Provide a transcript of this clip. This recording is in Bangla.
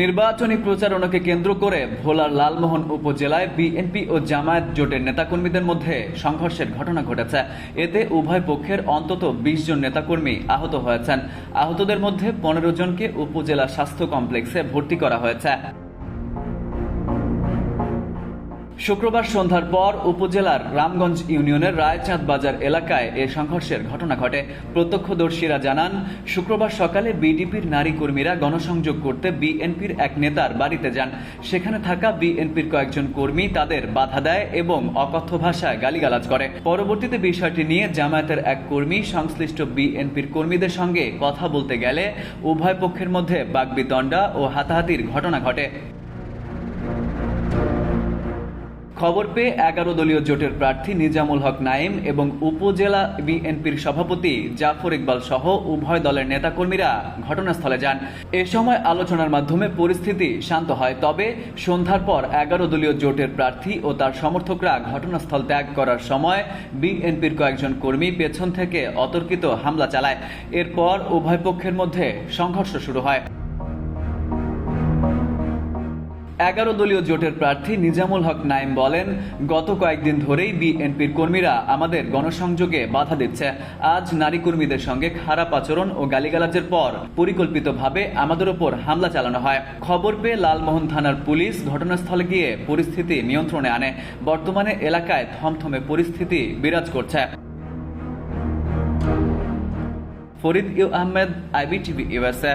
নির্বাচনী প্রচারণাকে কেন্দ্র করে ভোলার লালমোহন উপজেলায় বিএনপি ও জামায়াত জোটের নেতাকর্মীদের মধ্যে সংঘর্ষের ঘটনা ঘটেছে। এতে উভয় পক্ষের অন্তত বিশ জন নেতাকর্মী আহত হয়েছেন। আহতদের মধ্যে পনেরো জনকে উপজেলা স্বাস্থ্য কমপ্লেক্সে ভর্তি করা হয়েছে। শুক্রবার সন্ধ্যার পর উপজেলার রামগঞ্জ ইউনিয়নের রায়চাঁদ বাজার এলাকায় এ সংঘর্ষের ঘটনা ঘটে। প্রত্যক্ষদর্শীরা জানান, শুক্রবার সকালে বিডিপির নারী কর্মীরা গণসংযোগ করতে বিএনপির এক নেতার বাড়িতে যান। সেখানে থাকা বিএনপির কয়েকজন কর্মী তাদের বাধা দেয় এবং অকথ্য ভাষায় গালিগালাজ করে। পরবর্তীতে বিষয়টি নিয়ে জামায়াতের এক কর্মী, সংশ্লিষ্ট বিএনপির কর্মীদের সঙ্গে কথা বলতে গেলে উভয় পক্ষের মধ্যে বাগবিতণ্ডা ও হাতাহাতির ঘটনা ঘটে। খবর পেয়ে এগারো দলীয় জোটের প্রার্থী নিজামুল হক নাইম এবং উপজেলা বিএনপির সভাপতি জাফর ইকবাল সহ উভয় দলের নেতাকর্মীরা ঘটনাস্থলে যান। এ সময় আলোচনার মাধ্যমে পরিস্থিতি শান্ত হয়, তবে সন্ধ্যার পর এগারো দলীয় জোটের প্রার্থী ও তার সমর্থকরা ঘটনাস্থল ত্যাগ করার সময় বিএনপির কয়েকজন কর্মী পেছন থেকে অতর্কিত হামলা চালায়। এরপর উভয় পক্ষের মধ্যে সংঘর্ষ শুরু হয়। এগারো দলীয় জোটের প্রার্থী নিজামুল হক নাইম বলেন, গত কয়েকদিন ধরেই বিএনপির কর্মীরা আমাদের গণসংযোগে বাধা দিচ্ছে। আজ নারী কর্মীদের সঙ্গে খারাপ আচরণ ও গালিগালাজের পর পরিকল্পিতভাবে আমাদের ওপর হামলা চালানো হয়। খবর পেয়ে লালমোহন থানার পুলিশ ঘটনাস্থলে গিয়ে পরিস্থিতি নিয়ন্ত্রণে আনে। বর্তমানে এলাকায় থমথমে পরিস্থিতি বিরাজ করছে। Farid U Ahmed, IBTV USA